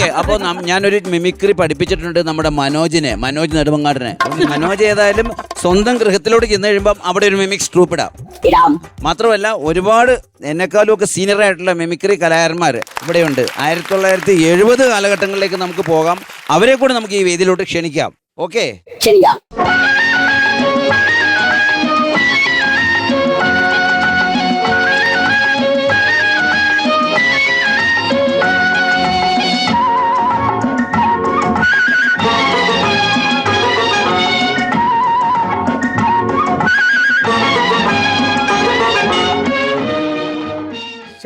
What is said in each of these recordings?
Okay അപ്പോൾ ഞാനൊരു mimicry പഠിപ്പിച്ചിട്ടുണ്ട് നമ്മുടെ മനോജിനെ മനോജ് നെടുമങ്ങാടിനെ. മനോജ് ഏതായാലും സ്വന്തം ഗൃഹത്തിലോട്ട് ചെന്ന് കഴിയുമ്പം അവിടെ ഒരു മിമിക്സ് ട്രൂപ്പ് ഇടാം. ഇടാം. മാത്രമല്ല ഒരുപാട് എന്നെക്കാളും ഒക്കെ സീനിയർ ആയിട്ടുള്ള മിമിക്രി കലാകാരന്മാർ ഇവിടെയുണ്ട്. ആയിരത്തി തൊള്ളായിരത്തി എഴുപത് കാലഘട്ടങ്ങളിലേക്ക് നമുക്ക് പോകാം. അവരെ കൂടെ നമുക്ക് ഈ വേദിയിലോട്ട് ക്ഷണിക്കാം. ഓക്കെ? ശരിയാ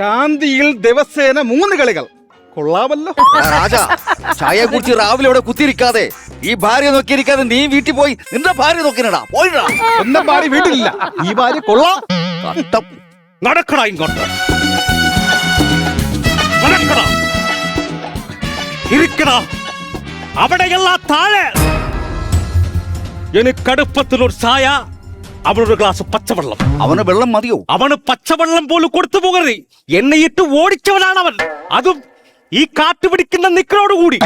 ശാന്തിയിൽ ദിവസേന മൂന്ന് കളികൾ. കൊള്ളാമല്ലോ. രാജാ ചായയെ കുറിച്ച് രാവിലെ ഇവിടെ കുത്തിയിരിക്കാതെ ഈ ഭാര്യ നോക്കിയിരിക്കാതെ നീ വീട്ടിൽ പോയി നിന്റെ ഭാര്യ നോക്കിനടാ പോയിടാ. എന്റെ ഭാര്യ വീട്ടിലില്ല. ഈ ഭാര്യ കൊള്ളാം. കഷ്ടം നടക്കടാ ഇങ്ങോട്ട്. നടക്കടാ. ഇരിക്കടാ. അവിടെയല്ല താഴെ. എനിക്കടുപ്പത്തിലൊരു ചായ. അവനൊരു ഗ്ലാസ് പച്ചവെള്ളം. അവന് വെള്ളം മതിയോ? അവന് പച്ചവെള്ളം പോലും കൊടുത്തു പോകരുത്. എന്നെ ഇട്ട് ഓടിച്ചവനാണ് അവൻ അതും ഈ കാറ്റുപിടിക്കുന്ന നിക്കറോടുകൂടി.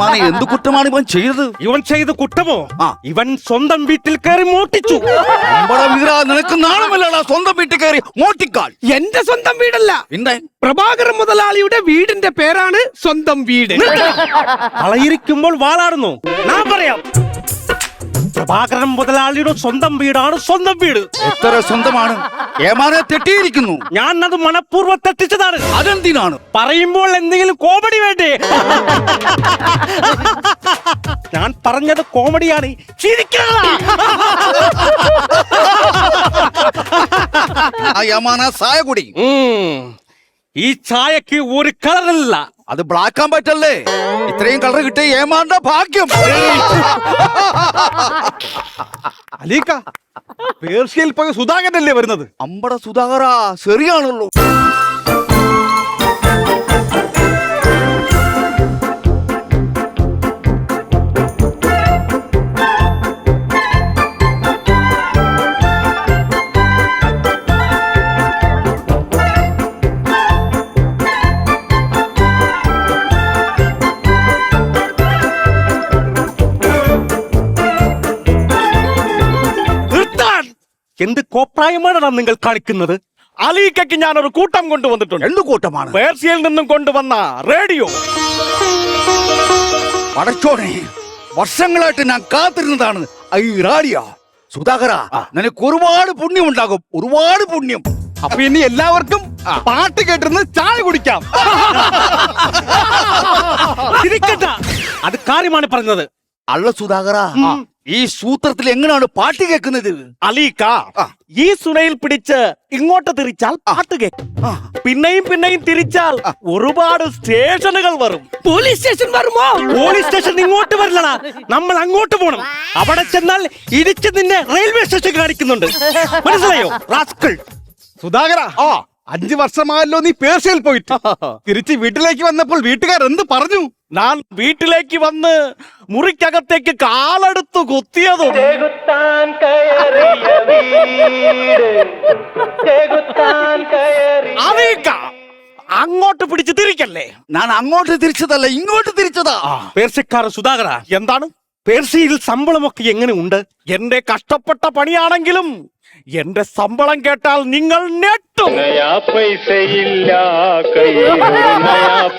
കൂടി എന്ത് കുറ്റമാണ് ഇവൻ ചെയ്തത്? ഇവൻ ചെയ്ത കുറ്റമോ? ആ. ഇവൻ സ്വന്തം വീട്ടിൽ കയറി മോട്ടിച്ചു നിനക്ക് നാണമല്ലടാ സ്വന്തം വീട്ടിൽ കയറി മോട്ടിക്കാൽ എന്റെ സ്വന്തം വീടല്ല. പ്രഭാകരൻ മുതലാളിയുടെ വീടിന്റെ പേരാണ് സ്വന്തം വീട്. കളയിരിക്കുമ്പോൾ വാളാടുന്നു. ഞാൻ പറയാം പ്രഭാകരൻ മുതലാളിയുടെ സ്വന്തം വീടാണ് സ്വന്തം വീട്. എത്ര സ്വന്തമാണ്? ഏമാനെ തെറ്റിയിരിക്കുന്നു. ഞാൻ അത് മനഃപൂർവം തെറ്റിച്ചതാണ്. അതെന്തിനാണ്? പറയുമ്പോൾ എന്തെങ്കിലും കോമഡി വേണ്ടേ? ഞാൻ പറഞ്ഞത് കോമഡിയാണ്. യമാന സായ കുടി. ഈ ചായക്ക് ഒരു കളറില്ല. അത് ബ്ലാക്കാൻ പറ്റല്ലേ? ഇത്രയും കളർ കിട്ടി ഏമാന്റെ ഭാഗ്യം. അലീക്ക പേർഷ്യയിൽ പോയ സുധാകരനല്ലേ വരുന്നത്? അമ്പട സുധാകര ശരിയാണല്ലോ കോപ്രായമാണടാ നിങ്ങൾ കളിക്കുന്നത് അലീക്കയ്ക്ക് ഞാൻ ഒരു കൂട്ടം കൊണ്ടുവന്നിട്ടുണ്ട്. എന്ത് കൂട്ടമാണ്? പേർഷ്യയിൽ നിന്നും കൊണ്ടുവന്ന റേഡിയോ. പടച്ചോനെ വർഷങ്ങളായിട്ട് ഞാൻ കാത്തിരുന്നതാണ് ഈ റേഡിയോ. സുധാകര നിനക്ക് ഒരുപാട് പുണ്യം ഉണ്ടാകും. ഒരുപാട് പുണ്യം. അപ്പൊ ഇനി എല്ലാവർക്കും പാട്ട് കേട്ടിരുന്ന് ചായ കുടിക്കാം. അത് കാര്യമാണ് പറഞ്ഞത്. അള്ള സുധാകര. ഈ സൂത്രത്തിൽ എങ്ങനെയാണ് പാട്ട് കേൾക്കുന്നത്? അലീക്ക ഈ സുനയിൽ പിടിച്ച് ഇങ്ങോട്ട് തിരിച്ചാൽ പാട്ട് കേൾക്കും. പിന്നെയും പിന്നെയും തിരിച്ചാൽ ഒരുപാട് സ്റ്റേഷനുകൾ വരും. പോലീസ് സ്റ്റേഷൻ വരുമോ? പോലീസ് സ്റ്റേഷൻ ഇങ്ങോട്ട് വരില്ലടാ. നമ്മൾ അങ്ങോട്ട് പോണം. അവിടെ ചെന്നാൽ ഇടിച്ച് നിന്നെ റെയിൽവേ സ്റ്റേഷൻ കാണിക്കുന്നുണ്ട്. മനസ്സിലായോ? റാസ്കൾ സുധാകര ആ. അഞ്ചു വർഷമായല്ലോ നീ പേർഷ്യയിൽ പോയിട്ട്. തിരിച്ച് വീട്ടിലേക്ക് വന്നപ്പോൾ വീട്ടുകാർ എന്ത് പറഞ്ഞു? ഞാൻ വീട്ടിലേക്ക് വന്ന് മുറിക്കകത്തേക്ക് കാലെടുത്ത് കുത്തിയതും അലീക്ക അങ്ങോട്ട് പിടിച്ച് തിരിക്കല്ലേ? ഞാൻ അങ്ങോട്ട് തിരിച്ചതല്ല ഇങ്ങോട്ട് തിരിച്ചതാ. പേർസിക്കാർ സുധാകര എന്താണ്? പേർസിയിൽ ശമ്പളമൊക്കെ എങ്ങനെ ഉണ്ട്? എന്റെ കഷ്ടപ്പെട്ട പണിയാണെങ്കിലും എന്റെ ശമ്പളം കേട്ടാൽ നിങ്ങൾ ഞെട്ടും. പൈസയില്ല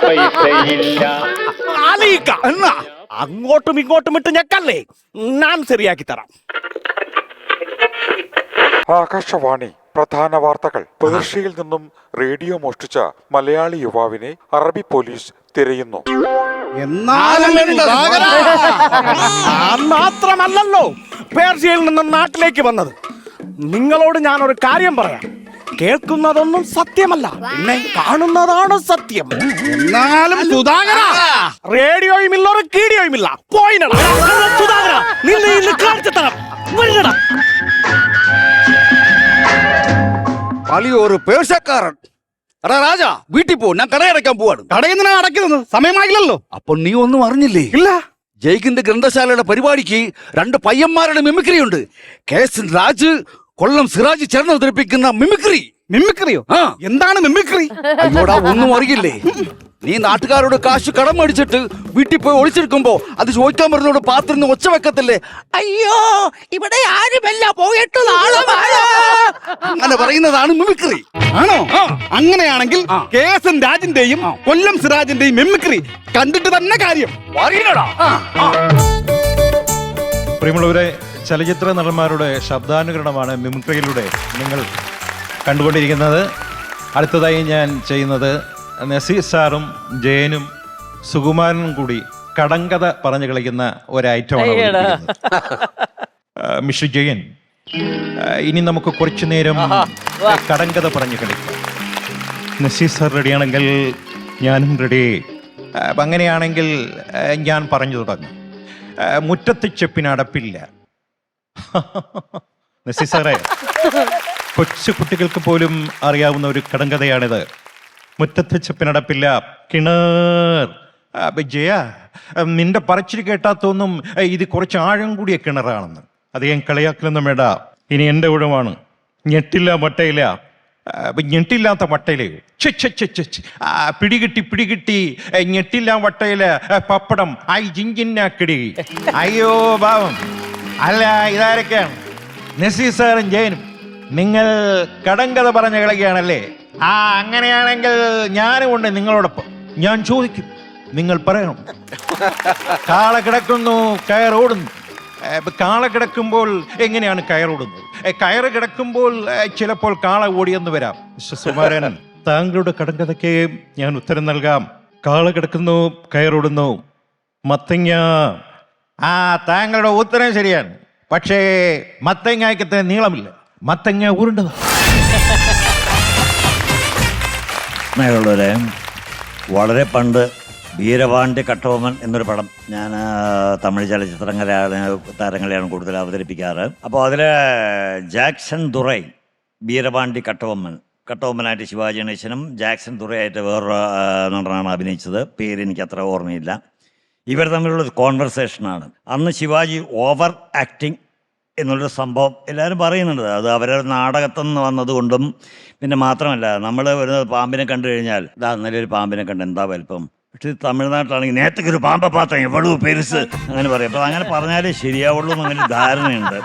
പൈസയില്ല. എന്നാ? അങ്ങോട്ടും ഇങ്ങോട്ടും ഇട്ട് ഞെക്കല്ലേ? ഞാൻ ശരിയാക്കി തരാം. ആകാശവാണി പ്രധാന വാർത്തകൾ. പേർഷ്യയിൽ നിന്നും റേഡിയോ മോഷ്ടിച്ച മലയാളി യുവാവിനെ അറബി പോലീസ് തിരയുന്നു. മാത്രമല്ലല്ലോ പേർഷ്യയിൽ നിന്നും നാട്ടിലേക്ക് വന്നത്. നിങ്ങളോട് ഞാൻ ഒരു കാര്യം പറയാം. കേൾക്കുന്നതൊന്നും സത്യമല്ല. പിന്നെ കാണുന്നതാണ് സത്യം. എന്നാലും സുധാകര റേഡിയോയും ഇല്ല ഒരു കീടിയോയും ഇല്ല പോയിനടാ സുധാകര നിന്നെ ഇന്ന് കാണിച്ചു തരാം വരുന്നടാ കളി ഒരു പേർച്ചക്കാരൻ എടാ രാജാ വീട്ടിൽ പോ ഞാൻ കടയടയ്ക്കാൻ പോവാണ്. കടയിൽ നിന്നാണ് അടയ്ക്കുന്നത് സമയമാകില്ലല്ലോ അപ്പൊ നീ ഒന്നും അറിഞ്ഞില്ലേ? ഇല്ല. ജയിക്കിന്റെ ഗ്രന്ഥശാലയുടെ പരിപാടിക്ക് രണ്ട് പയ്യന്മാരുടെ മിമിക്രി ഉണ്ട്. കെ എസ് രാജ് കൊല്ലം സിറാജ് ചേർന്ന് അവതരിപ്പിക്കുന്ന മിമിക്രി മിമിക്രിയോ എന്താണ് മിമിക്രി അയ്യോടാ ഒന്നും അറിയില്ലേ? നീ നാട്ടുകാരോട് കാശ് കടം മേടിച്ചിട്ട് വീട്ടിൽ പോയി ഒളിച്ചെടുക്കുമ്പോ അത് ചോദിക്കാൻ പറഞ്ഞോട് പാത്രം ഒച്ച വെക്കത്തില്ലേ? അയ്യോ ഇവിടെ ആരുമല്ല പോയിട്ട്. അങ്ങനെ പറയുന്നതാണ് മിമിക്രി. ആണോ? അങ്ങനെയാണെങ്കിൽ കെ എസ് എൻ രാജിന്റെയും കൊല്ലം സിറാജിന്റെയും മിമിക്രി കണ്ടിട്ട് തന്നെ കാര്യം. പ്രിയമുള്ളവരെ ചലച്ചിത്ര നടന്മാരുടെ ശബ്ദാനുകരണമാണ് മിമിക്രിയിലൂടെ നിങ്ങൾ കണ്ടുകൊണ്ടിരിക്കുന്നത്. അടുത്തതായി ഞാൻ ചെയ്യുന്നത് നസീർ സാറും ജയനും സുകുമാരനും കൂടി കടങ്കഥ പറഞ്ഞു കളിക്കുന്ന ഒരു ഐറ്റമാണ് അവതരിപ്പിക്കുന്നത്. മിസ്റ്റർ ജയൻ ഇനി നമുക്ക് കുറച്ചു നേരം കടങ്കഥ പറഞ്ഞു കളിക്കാം. നസീർ സാർ റെഡിയാണെങ്കിൽ ഞാനും റെഡി. അങ്ങനെയാണെങ്കിൽ ഞാൻ പറഞ്ഞു തുടങ്ങും. മുറ്റത്ത് ചെപ്പിന് അടപ്പില്ല. നസീർ സാറേ കൊച്ചു കുട്ടികൾക്ക് പോലും അറിയാവുന്ന ഒരു കടങ്കഥയാണിത്. മുറ്റത്ത് ചെപ്പിനടപ്പില്ല. കിണർ. ജയ നിന്റെ പറച്ചിൽ കേട്ടാത്തൊന്നും ഇത് കുറച്ച് ആഴം കൂടിയ കിണറാണെന്ന്. ഞാൻ കളിയാക്കലൊന്നും വേണ്ട. ഇനി എന്റെ ഊഴമാണ് ഞെട്ടില്ല മട്ടയില്ല ഞെട്ടില്ലാത്ത വട്ടയിൽ. പിടികിട്ടി പിടികിട്ടി ഞെട്ടില്ല വട്ടയിൽ പപ്പടം. ഐ ജിഞ്ചിന്നാക്കിടി അയ്യോ പാവം. അല്ല ഇതാരൊക്കെയാണ്? നസീർ സാറും ജയനും. നിങ്ങൾ കടങ്കഥ പറഞ്ഞ കളിക്കുകയാണല്ലേ ആ അങ്ങനെയാണെങ്കിൽ ഞാനും ഉണ്ട് നിങ്ങളോടൊപ്പം. ഞാൻ ചോദിക്കും നിങ്ങൾ പറയണം. കാള കിടക്കുന്നു കയറോടുന്നു കാള കിടക്കുമ്പോൾ എങ്ങനെയാണ് കയറോടുന്നത് കയറ് കിടക്കുമ്പോൾ ചിലപ്പോൾ കാള ഓടിയെന്ന് വരാം. സുമാരൻ താങ്കളുടെ കടങ്കഥയ്ക്ക് ഞാൻ ഉത്തരം നൽകാം. കാള കിടക്കുന്നു കയറോടുന്നു മത്തങ്ങ. ആ താങ്കളുടെ ഉത്തരം ശരിയാണ്. പക്ഷേ മത്തങ്ങയ്ക്ക് നീളമില്ല. മത്തങ്ങ ഉരുണ്ടതാണ് സ്നേഹമുള്ളവരെ വളരെ പണ്ട് വീരപാണ്ഡ്യ കട്ടോമൻ എന്നൊരു പടം ഞാൻ തമിഴ് ചലച്ചിത്രങ്ങളെയാണ് താരങ്ങളെയാണ് കൂടുതൽ അവതരിപ്പിക്കാറ്. അപ്പോൾ അതിൽ ജാക്സൺ ദുറൈ വീരപാണ്ഡ്യ കട്ടോമൻ കട്ടോമനായിട്ട് ശിവാജി ഗണേശനും ജാക്സൺ ദുറയായിട്ട് വേറൊരു നടനാണ് അഭിനയിച്ചത്. പേര് എനിക്ക് അത്ര ഓർമ്മയില്ല. ഇവർ തമ്മിലുള്ള കോൺവെർസേഷനാണ് അന്ന് ശിവാജി ഓവർ ആക്ടിങ് എന്നുള്ളൊരു സംഭവം എല്ലാവരും പറയുന്നുണ്ട്. അത് അവരുടെ നാടകത്തിൽ നിന്ന് വന്നതുകൊണ്ടും പിന്നെ മാത്രമല്ല നമ്മൾ ഒരു പാമ്പിനെ കണ്ടു കഴിഞ്ഞാൽ ഇതാ നല്ല ഒരു പാമ്പിനെ കണ്ട് എന്താ വലിപ്പം? പക്ഷേ തമിഴ്നാട്ടിലാണെങ്കിൽ നേരത്തേക്ക് ഒരു പാമ്പ പാത്രം എവളൂ പെരുസ് അങ്ങനെ പറയും. അപ്പോൾ അങ്ങനെ പറഞ്ഞാലേ ശരിയാവുള്ളൂ എന്നൊരു ധാരണയുണ്ട്.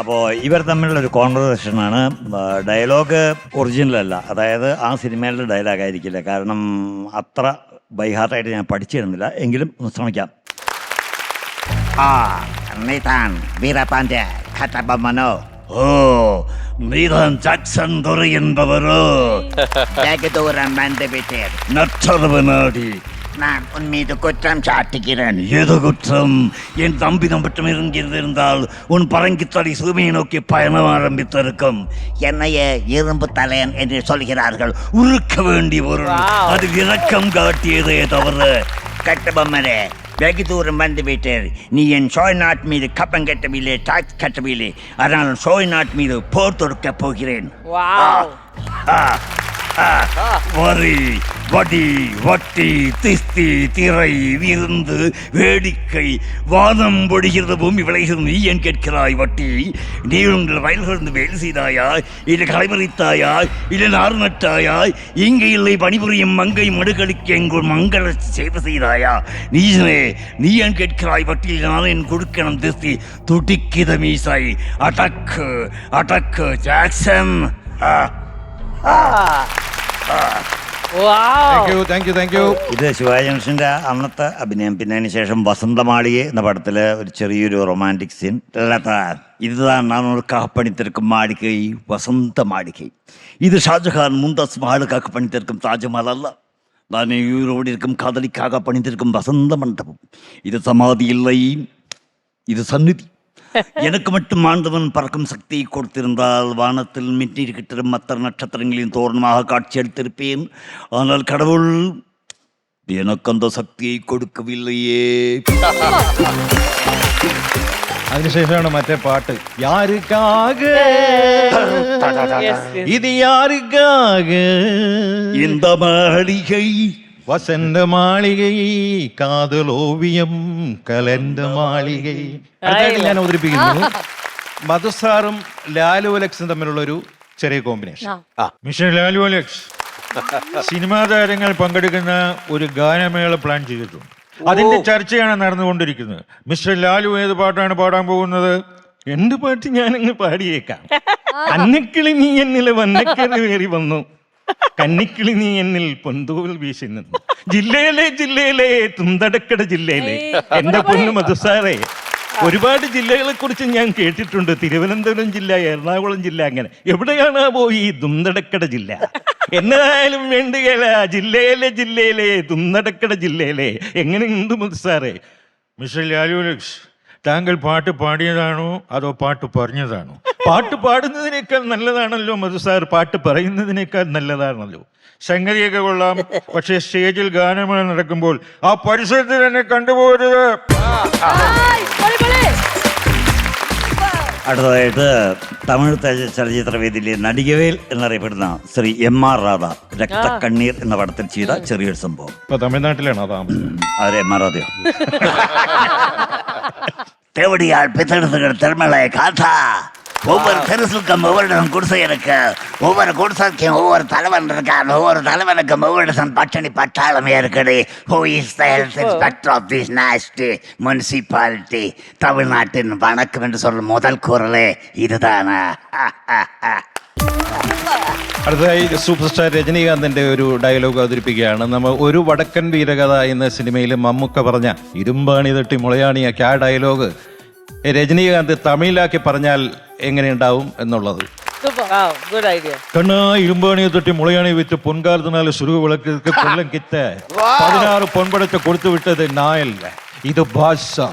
അപ്പോൾ ഇവർ തമ്മിലുള്ള ഒരു കോൺവെർസേഷനാണ് ഡയലോഗ് ഒറിജിനലല്ല അതായത് ആ സിനിമയിലെ ഡയലോഗ് ആയിരിക്കില്ല. കാരണം അത്ര ബൈഹാർട്ടായിട്ട് ഞാൻ പഠിച്ചിരുന്നില്ല. എങ്കിലും ഒന്ന് ശ്രമിക്കാം. ആ நீதான் வீரபாண்டிய கட்டபொம்மனோ. ஓ நீதான் ஜாக்சன் துரை என்பவரோ. வெகு தூரம் வந்துவிட்டீர் நற்றரவு நாடி. நான் உன் மீது குற்றம் சாட்டுகிறேன். எது குற்றம்? என் தம்பி நம்மிடம் இருந்திருந்தால் உன் பரங்கித்தடி சூமையை நோக்கி பயணம் ஆரம்பித்திருக்கும். என்னையே இரும்பு தலையன் என்று சொல்கிறார்கள். உருக்க வேண்டிய ஒரு அது இரக்கம் காட்டியதே தவிர. கட்டபொம்மனே வெகு தூரம் வந்து விட்டேன் நீ என் ஷோய் நாட் மீது கப்பம் கட்டவில்லை டாக்ஸ் கட்டவில்லை. அதனால் ஷோய் நாட் மீது போர் தொடுக்கப் போகிறேன். வடி வட்டி திஸ்தி திரை விருந்து வேடிக்கை வாதம் பொடிகிறது பூமி விளைகிறது நீ ஏன் கேட்கிறாய் வட்டி? நீ உங்கள் வயல்களிருந்து வேலை செய்தாயா? இல்லை களைமறித்தாயா இல்லை நாறு நட்டாயா? இங்கே இல்லை பணிபுரியும் மங்கை மடுகளுக்கு எங்கள் மங்கள சேவை செய்தாயா? நீசனே நீ ஏன் கேட்கிறாய் வட்டி? நான் என் கொடுக்கணும் திஸ்தி துடிக்கித மீசாய் அடக்கு அடக்கு Jackson. Ah. Ah. Ah. thank you thank you thank you ഇത് ശിവാജി ഗണേശന്റെ അന്നത്തെ അഭിനയം പിന്നെ അതിന് ശേഷം വസന്തമാളികെ എന്ന പടത്തില് ഒരു ചെറിയൊരു റൊമാൻറ്റിക് സീൻ இதுதான் நான் உனக்காக பணித்திருக்கும் மாளிகை வசந்த மாளிகை இது ஷாஜஹான் முந்தாஸ் மகளுக்காக பணித்திருக்கும் தாஜ்மஹால் அல்ல நான் உயிரோடு இருக்கும் காதலிக்காக பணித்திருக்கும் வசந்த மண்டபம் இது சமாதி இல்லை இது சந்நிதி எனக்கு மட்டும் ஆண்டவன் பறக்கும் சக்தியை கொடுத்திருந்தால் வானத்தில் மின்னிருக்கிற மற்ற நட்சத்திரங்களின் தோரணமாக காட்சியளித்திருப்பேன் ஆனால் கடவுள் எனக்கு அந்த சக்தியை கொடுக்கவில்லையே അതിനുശേഷമാണ് മറ്റേ പാട്ട് യാരുക്കാക ഇത് യാരുക്കാക இந்த மாளிகை വസന്ത മാളികൈ കാതലോവിയം കലന്ത മാളികൈ. അടുത്തായിട്ട് ഞാൻ അവതരിപ്പിക്കുന്നു മധുസാറും ലാലു അലക്സും തമ്മിലുള്ള ഒരു ചെറിയ combination. Mister Lalu Alex cinema താരങ്ങൾ പങ്കെടുക്കുന്ന ഒരു ഗാനമേള പ്ലാൻ ചെയ്തിട്ടുണ്ട്. അതിന്റെ ചർച്ചയാണ് നടന്നുകൊണ്ടിരിക്കുന്നത്. മിസ്റ്റർ ലാലു ഏത് പാട്ടാണ് പാടാൻ പോകുന്നത്? എന്ത് പാട്ട് ഞാനങ്ങ് പാടിയേക്കാം. അന്നക്കിളി നീ എന്നിൽ വന്നക്കേറി വന്നു. കന്നിക്കിളി നീ എന്നിൽ പൊന്തൂൽ വീശി നിന്നു ജില്ലയിലെ ജില്ലയിലെ തുന്തടക്കട ജില്ലയിലെ എന്റെ പൊന്നു മധുസാറേ ഒരുപാട് ജില്ലകളെ കുറിച്ച് ഞാൻ കേട്ടിട്ടുണ്ട്. തിരുവനന്തപുരം ജില്ല എറണാകുളം ജില്ല അങ്ങനെ. എവിടെയാണ് പോയി ഈ തുന്തടക്കട ജില്ല? എന്നായാലും വേണ്ടുകയില്ല ജില്ലയിലെ ജില്ലയിലെ തുന്നടക്കട ജില്ലയിലെ. എങ്ങനെയുണ്ട് മധുസാറേ? മിസ്റ്റർ ലാലുലക്സ് താങ്കൾ പാട്ട് പാടിയതാണോ അതോ പാട്ട് പറഞ്ഞതാണോ? പാട്ട് പാടുന്നതിനേക്കാൾ നല്ലതാണല്ലോ മധു സാർ. പാട്ട് പറയുന്നതിനേക്കാൾ നല്ലതാണല്ലോ. സംഗതിയൊക്കെ കൊള്ളാം. പക്ഷെ സ്റ്റേജിൽ ഗാനമേള നടക്കുമ്പോൾ ആ പരിസരത്ത് തന്നെ കണ്ടുപോരുത് അടുത്തതായിട്ട് തമിഴ് ചലച്ചിത്ര വേദിയിലെ നടികവേൽ എന്നറിയപ്പെടുന്ന ശ്രീ എം ആർ രാധ രക്തക്കണ്ണീർ എന്ന പടത്തിൽ ചെയ്ത ചെറിയൊരു സംഭവം. ഇപ്പൊ തമിഴ്നാട്ടിലാണ് അവരെ എം ആർ രാധയോ? തെവടിയാൾ പിത്തടുത്തുകൾ തിരുമലയെ കാഥ ஒவ்வொரு தெருசுக்கும் ஒவ்வொரு இடம் குடிசை இருக்கு ஒவ்வொரு குடிசைக்கும் ஒவ்வொரு தலைவன் இருக்கான் ஒவ்வொரு தலைவனுக்கும் ஒவ்வொரு சன் பட்டணி பட்டாளமே இருக்குது who is the health inspector of this நாஸ்ட் municipality தமிழ்நாட்டின் வணக்கம் என்று சொல்லும் முதல் குரலே இதுதானா അടുത്തതായി സൂപ്പർ സ്റ്റാർ രജനീകാന്തിന്റെ ഒരു ഡയലോഗ് അവതരിപ്പിക്കുകയാണ് നമ്മൾ ഒരു വടക്കൻ വീരകഥ എന്ന സിനിമയിൽ മമ്മൂക്ക പറഞ്ഞ ഇരുമ്പാണി തട്ടി മുളയാണിയാക്കി ആ ഡയലോഗ് രജനീകാന്ത് തമിഴിലാക്കി പറഞ്ഞാൽ എങ്ങനെയുണ്ടാവും എന്നുള്ളത് ഗുഡ് ഐഡിയ കണ്ണാ ഇരുമ്പാണിയെ തൊട്ടി മുളയാണി വിറ്റ് പൊൻകാലത്തിനാല് സുരുക വിളക്ക് കൊല്ലം കിത്ത് പതിനാറ് പൊൻപടത്തെ കൊടുത്തു വിട്ടത് നായല്ല இது பாஷா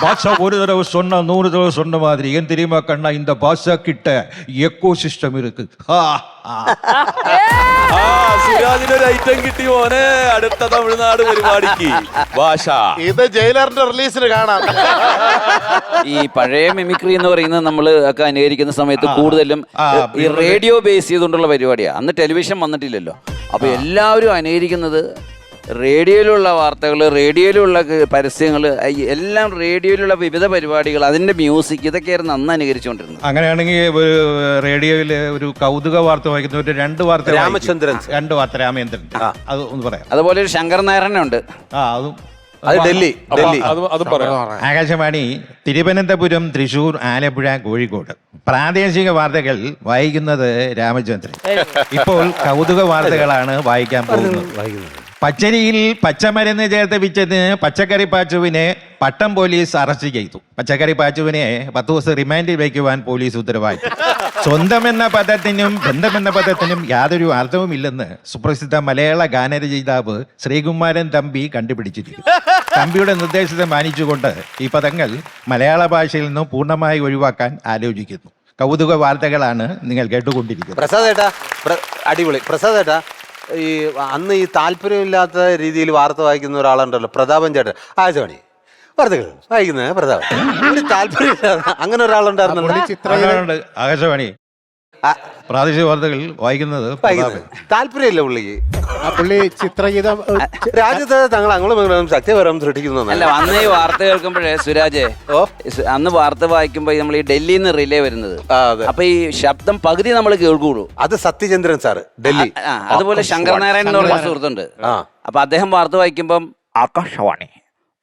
பாஷா ஒரு தடவை சொன்னா நூறு தடவை சொன்ன மாதிரி ஏன் தெரியுமா கண்ணா இந்த பாஷா கிட்ட எக்கோ சிஸ்டம் இருக்கு ഐറ്റം കിട്ടി മോനെ. അടുത്ത തമിഴ്നാട് പരിപാടിക്ക്. ഭാഷ ഇത് ജയിലറിന്റെ റിലീസിന് കാണാം. ഈ പഴയ മിമിക്രി എന്ന് പറയുന്നത് നമ്മൾ ഒക്കെ അനുകരിക്കുന്ന സമയത്ത് കൂടുതലും ഈ റേഡിയോ ബേസ് ചെയ്തുകൊണ്ടുള്ള പരിപാടിയാണ് അന്ന് ടെലിവിഷൻ വന്നിട്ടില്ലല്ലോ. അപ്പൊ എല്ലാവരും അനുകരിക്കുന്നത് റേഡിയോയിലുള്ള വാർത്തകൾ റേഡിയോയിലുള്ള പരസ്യങ്ങൾ എല്ലാം റേഡിയോയിലുള്ള വിവിധ പരിപാടികൾ അതിന്റെ മ്യൂസിക് ഇതൊക്കെയായിരുന്നു അന്ന് അനുകരിച്ചുകൊണ്ടിരുന്നത്. അങ്ങനെയാണെങ്കിൽ ഒരു റേഡിയോയിൽ ഒരു കൗതുക വാർത്ത വായിക്കുന്ന ഒരു രണ്ട് വാർത്ത രാമചന്ദ്രൻ. രണ്ട് വാർത്ത രാമചന്ദ്രൻ. അത് ഒന്ന് പറയാം. അതുപോലെ ഒരു ശങ്കർ നാരായണനുണ്ട് ആ അതും അത് ഡൽഹി ഡൽഹി. ആകാശവാണി തിരുവനന്തപുരം തൃശൂർ ആലപ്പുഴ കോഴിക്കോട്. പ്രാദേശിക വാർത്തകൾ വായിക്കുന്നത് രാമചന്ദ്രൻ. ഇപ്പോൾ കൗതുക വാർത്തകളാണ് വായിക്കാൻ പോകുന്നത്. പച്ചരിയിൽ പച്ചമരുന്ന് ചേർത്ത് വിറ്റത് പച്ചക്കറി പാച്ചുവിനെ പട്ടം പോലീസ് അറസ്റ്റ് ചെയ്തു. പച്ചക്കറി പാച്ചുവിനെ പത്ത് ദിവസം റിമാൻഡിൽ വയ്ക്കുവാൻ പോലീസ് ഉത്തരവായി. സ്വന്തം എന്ന പദത്തിനും ബന്ധമെന്ന പദത്തിനും യാതൊരു അർത്ഥവുമില്ലെന്ന് സുപ്രസിദ്ധ മലയാള ഗാനരചയിതാവ് ശ്രീകുമാരൻ തമ്പി കണ്ടുപിടിച്ചിരിക്കുന്നു തമ്പിയുടെ നിർദ്ദേശത്തെ മാനിച്ചുകൊണ്ട് ഈ പദങ്ങൾ മലയാള ഭാഷയിൽ നിന്നും പൂർണമായി ഒഴിവാക്കാൻ ആലോചിക്കുന്നു. കൗതുക വാർത്തകളാണ് നിങ്ങൾ കേട്ടുകൊണ്ടിരിക്കുന്നത്. പ്രസാദ് ഏട്ടാ അടിപൊളി. പ്രസാദ് ഏട്ടാ ഈ അന്ന് ഈ താല്പര്യമില്ലാത്ത രീതിയിൽ വാർത്ത വായിക്കുന്ന ഒരാളുണ്ടല്ലോ പ്രതാപൻ ചേട്ടൻ. ആകാശവാണി വാർത്തകൾ വായിക്കുന്നത് പ്രതാപൻ. താല്പര്യമില്ലാത്ത അങ്ങനെ ഒരാളുണ്ടായിരുന്നു ആകാശവാണി- പ്രാദേശിക വാർത്തകൾ വായിക്കുന്നത്. താല്പര്യമില്ല പുള്ളിക്ക്. ആ പുള്ളി ചിത്രഗീതം രാജ്യത്ത് തങ്ങൾ അങ്ങോട്ടും സത്യപരം സൃഷ്ടിക്കുന്നു അല്ല അന്ന് ഈ വാർത്ത കേൾക്കുമ്പോഴേ സുരാജേ ഓ. സ് അന്ന് വാർത്ത വായിക്കുമ്പോ നമ്മൾ ഈ ഡൽഹിയിൽ നിന്ന് റിലേ വരുന്നത്. ആ, അതെ. അപ്പൊ ഈ ശബ്ദം പകുതി നമ്മൾ കേൾക്കുള്ളൂ. അത് സത്യചന്ദ്രൻ സാറ് ഡൽഹി. ആ, അതുപോലെ ശങ്കർ നാരായണൻ എന്ന് പറഞ്ഞ സുഹൃത്തുണ്ട്. ആ. അപ്പൊ അദ്ദേഹം വാർത്ത വായിക്കുമ്പം ആകാശവാണി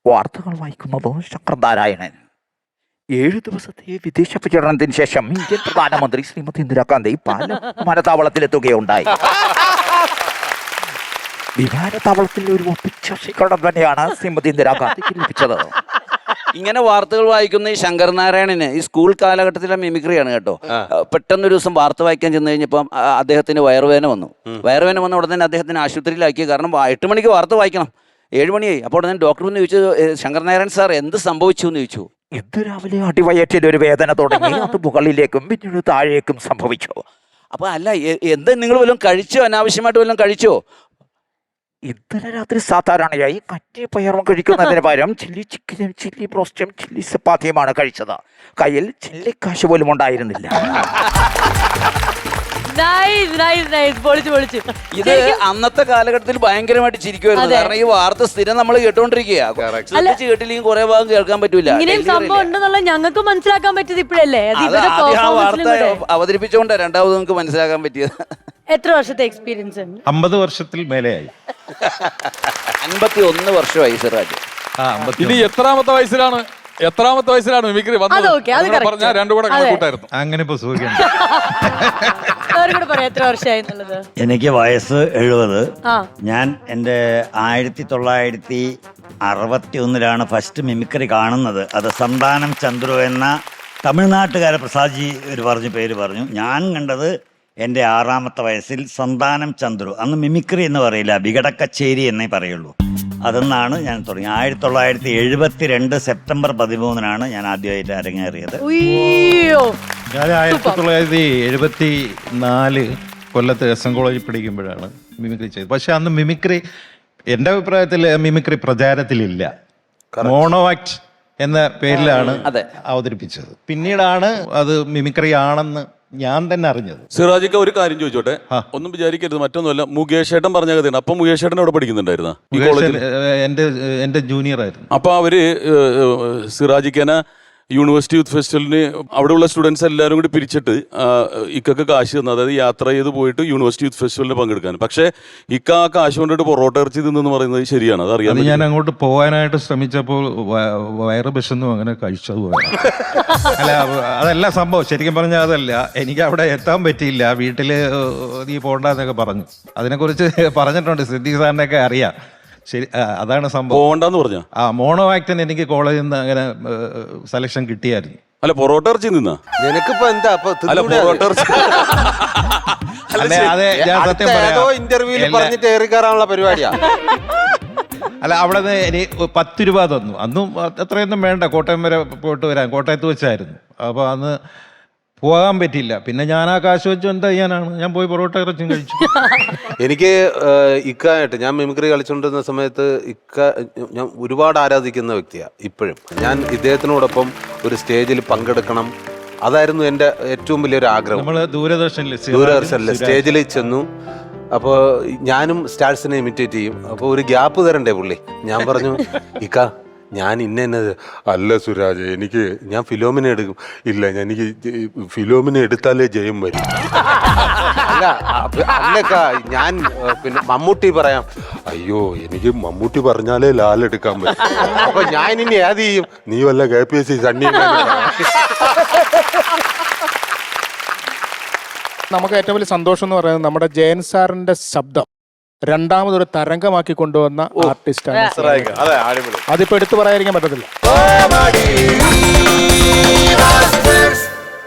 വാർത്തകൾ വായിക്കുന്നത് ശങ്കർ നാരായണൻ ഏഴു ദിവസത്തെ വിദേശ പര്യടനത്തിന് ശേഷം ഇന്ത്യൻ പ്രധാനമന്ത്രി ശ്രീമതി ഇന്ദിരാഗാന്ധി പാല വിമാനത്താവളത്തിലെത്തുകയുണ്ടായി. വിമാനത്താവളത്തിൽ ഒരു ഒപ്പിച്ച സ്വീകരണം തന്നെയാണ് ശ്രീമതി ഇന്ദിരാഗാന്ധിക്ക് ലഭിച്ചത്. ഇങ്ങനെ വാർത്തകൾ വായിക്കുന്ന ഈ ശങ്കർ നാരായണന് ഈ സ്കൂൾ കാലഘട്ടത്തിലെ മിമിക്രിയാണ് കേട്ടോ. പെട്ടെന്ന് ഒരു ദിവസം വാർത്ത വായിക്കാൻ ചെന്ന് കഴിഞ്ഞപ്പം അദ്ദേഹത്തിന് വയറുവേദന വന്നു. വയറുവേദന വന്ന ഉടനെ തന്നെ അദ്ദേഹത്തിന് ആശുപത്രിയിലാക്കി. കാരണം എട്ട് മണിക്ക് വാർത്ത വായിക്കണം. ഏഴ് മണിയായി. അപ്പോൾ ഉടനെ ഡോക്ടർ ഒന്ന് ചോദിച്ചു "ഏ, ശങ്കർ നാരായണൻ സാർ എന്ത് സംഭവിച്ചു? എന്ന് ചോദിച്ചു. എന്ത് രാവിലെ അടിവയറ്റിൽ ഒരു വേദന തുടങ്ങി അത് മുകളിലേക്കും പിന്നീട് താഴേക്കും സംഭവിച്ചു? അപ്പൊ അല്ല എന്താ നിങ്ങൾ വല്ലതും കഴിച്ചോ? അനാവശ്യമായിട്ട് വല്ലതും കഴിച്ചോ? ഇന്നലെ രാത്രി സാധാരണയായി കറ്റി പയറും കഴിക്കുന്നതിന് പകരം ചില്ലി ചിക്കനും ചില്ലി ബ്രോസ്റ്റും ചില്ലി ചപ്പാത്തിയുമാണ് കഴിച്ചത്. കയ്യിൽ ചില്ലിക്കാശ് പോലും ഉണ്ടായിരുന്നില്ല. ഇത് അന്നത്തെ കാലഘട്ടത്തിൽ ഭയങ്കരമായിട്ട് ചിരിക്കുമായിരുന്നു കാരണം ഈ വാർത്ത സ്ഥിരം നമ്മൾ കേട്ടോണ്ടിരിക്കുക ശ്രദ്ധിച്ച് കേട്ടില്ലെങ്കിൽ കുറെ ഭാഗം കേൾക്കാൻ പറ്റൂല. ഞങ്ങൾക്ക് മനസ്സിലാക്കാൻ പറ്റിയത് ഇപ്പോഴല്ലേ? വാർത്ത അവതരിപ്പിച്ചുകൊണ്ടാ രണ്ടാമത് നമുക്ക് മനസ്സിലാക്കാൻ പറ്റിയത്. എത്ര വർഷത്തെ എക്സ്പീരിയൻസ് ഉണ്ട് അമ്പത് വർഷത്തിൽ മേലെയായി. അൻപത്തി ഒന്ന് വർഷമായി സിറാജ്. ഇനി എത്രാമത്തെ വയസ്സിലാണ്? എത്രാമത്തെ വയസ്സിലാണ് മിമിക്രി വന്നത്? okay, അത് correct. പറഞ്ഞാൽ രണ്ടു കൂടെ അതെ. കൂട്ടായിരുന്നു. അങ്ങനെ ഇപ്പൊ സൂചിക്കണം സാർ കൂടെ പറയാം എത്ര വർഷമായി എന്നുള്ളത്? എനിക്ക് വയസ്സ് എഴുപത്. ആ. ഞാൻ എന്റെ ആയിരത്തി തൊള്ളായിരത്തി അറുപത്തി ഒന്നിലാണ് ഫസ്റ്റ് മിമിക്രി കാണുന്നത്. അത് സന്താനം ചന്ദ്രു എന്ന തമിഴ്നാട്ടുകാരെ പ്രസാദ്ജി ഒരു പറഞ്ഞു പേര് പറഞ്ഞു. ഞാൻ കണ്ടത് എന്റെ ആറാമത്തെ വയസ്സിൽ സന്താനം ചന്ദ്രു. അന്ന് മിമിക്രി എന്ന് പറയില്ല വികടക്കച്ചേരി എന്നേ പറയുള്ളൂ. അതെന്നാണ് ഞാൻ തുടങ്ങി ആയിരത്തി തൊള്ളായിരത്തി എഴുപത്തി രണ്ട് സെപ്റ്റംബർ പതിമൂന്നിനാണ് ഞാൻ ആദ്യമായിട്ട് അരങ്ങേറിയത്. ഉയ്യോ ഞാൻ ആയിരത്തി തൊള്ളായിരത്തി എഴുപത്തി നാല് കൊല്ലത്ത് എസ് എൻ കോളേജിൽ പഠിക്കുമ്പോഴാണ് മിമിക്രി ചെയ്തത്. പക്ഷെ അന്ന് മിമിക്രി എന്റെ അഭിപ്രായത്തിൽ മിമിക്രി പ്രചാരത്തിലില്ല. മോണോ ആക്ട് എന്ന പേരിലാണ് അതെ. അവതരിപ്പിച്ചത്. പിന്നീടാണ് അത് മിമിക്രി ആണെന്ന് ഞാൻ തന്നെ അറിഞ്ഞത്. സിറാജിക്ക ഒരു കാര്യം ചോദിച്ചോട്ടെ? ഒന്നും വിചാരിക്കരുത് മറ്റൊന്നുമല്ല. മുകേഷ് ഏട്ടൻ പറഞ്ഞ കഥയാണ്. അപ്പൊ മുകേഷ് ഏട്ടൻ അവിടെ പഠിക്കുന്നുണ്ടായിരുന്ന? എന്റെ ജൂനിയർ ആയിരുന്നു. അപ്പൊ അവർ സിറാജിക്കനെ യൂണിവേഴ്സിറ്റി യൂത്ത് ഫെസ്റ്റിവലിന് അവിടെയുള്ള സ്റ്റുഡൻസ് എല്ലാവരും കൂടി പിരിച്ചിട്ട് ഇക്കൊക്കെ കാശ് തന്നു. അതായത് യാത്ര ചെയ്ത് പോയിട്ട് യൂണിവേഴ്സിറ്റി യൂത്ത് ഫെസ്റ്റിവലിന് പങ്കെടുക്കാൻ. പക്ഷേ ഇക്ക ആ കാശ് കൊണ്ടിട്ട് പൊറോട്ട ഇറച്ചി തിന്നെന്ന് പറയുന്നത് ശരിയാണ്. അതറിയാം ഞാൻ അങ്ങോട്ട് പോകാനായിട്ട് ശ്രമിച്ചപ്പോൾ വയറ് വിശന്നു അങ്ങനെ കഴിച്ചത് അല്ല അതല്ല സംഭവം. ശരിക്കും പറഞ്ഞാൽ അതല്ല. എനിക്ക് അവിടെ എത്താൻ പറ്റിയില്ല. വീട്ടിൽ നീ പോകണ്ടെന്നൊക്കെ പറഞ്ഞു. അതിനെക്കുറിച്ച് പറഞ്ഞിട്ടുണ്ട് സിദ്ദീഖ് സാറിനെയൊക്കെ അറിയാം. ശരി ആ, അതാണ് സംഭവം. പോകണ്ടെന്ന് പറഞ്ഞ? ആ മോണോ ആക്ടിന് എനിക്ക് കോളേജിൽ നിന്ന് അങ്ങനെ സെലക്ഷൻ കിട്ടിയായിരുന്നു. അല്ല പൊറോട്ട ഇറച്ചി നിന്നാ നിനക്കിപ്പോ എന്താ? അപ്പൊ അല്ല തിന്നൂടെ പൊറോട്ട അത്? ഇറച്ചി. അല്ലെ അതെ ഞാൻ അടുത്ത സത്യം ഏതോ എല്ലാ- പറഞ്ഞിട്ട് ഏറി കയറാനുള്ള പരിപാടിയാ. അല്ല അവിടെ നിന്ന് ഇനി പത്ത് രൂപ തന്നു. അന്നും അത്രയൊന്നും വേണ്ട. കോട്ടയം വരെ പോയിട്ട് വരാൻ. കോട്ടയത്ത് വെച്ചായിരുന്നു. അപ്പോൾ അന്ന് പോകാൻ പറ്റില്ല. പിന്നെ ഞാൻ ആ കാശ് വെച്ച് എന്താ ചെയ്യാനാണ്? ഞാൻ പോയി പൊറോട്ട ഇറച്ചും കഴിച്ചു. എനിക്ക് ഇക്കായിട്ട് ഞാൻ മിമിക്രി കളിച്ചുകൊണ്ടിരുന്ന സമയത്ത് ഇക്ക ഞാൻ ഒരുപാട് ആരാധിക്കുന്ന വ്യക്തിയാണ് ഇപ്പോഴും. ഞാൻ ഇദ്ദേഹത്തിനോടൊപ്പം ഒരു സ്റ്റേജിൽ പങ്കെടുക്കണം. അതായിരുന്നു എന്റെ ഏറ്റവും വലിയൊരു ആഗ്രഹം. നമ്മൾ ദൂരദർശനിൽ ദൂരദർശനിൽ സ്റ്റേജിൽ ചെന്നു. അപ്പോൾ ഞാനും സ്റ്റാർസിനെ ഇമിറ്റേറ്റ് ചെയ്യും. അപ്പോൾ ഒരു ഗ്യാപ്പ് തരണ്ടേ പുള്ളി. ഞാൻ പറഞ്ഞു ഇക്ക ഞാൻ ഇന്ന എന്നത് അല്ല സുരാജ് എനിക്ക് ഞാൻ ഫിലോമിന എടുക്കും. ഇല്ല ഞാൻ എനിക്ക് ഫിലോമിന എടുത്താലേ ജയം വരും. ഞാൻ പിന്നെ മമ്മൂട്ടി പറയാം. അയ്യോ എനിക്ക് മമ്മൂട്ടി പറഞ്ഞാലേ ലാൽ എടുക്കാൻ പറ്റും. അപ്പൊ ഞാൻ ഇനി ഏത് ചെയ്യും? നീ വല്ല കെ പി എസ് സി സണ്ണി നമുക്ക് ഏറ്റവും വലിയ സന്തോഷം എന്ന് പറയുന്നത് നമ്മുടെ ജയൻ സാറിന്റെ ശബ്ദം. രണ്ടാമതൊരു തരംഗമാക്കി കൊണ്ടുവന്ന ആർട്ടിസ്റ്റാണ് അതിപ്പോ എടുത്തു പറയാതിരിക്കാൻ പറ്റത്തില്ല.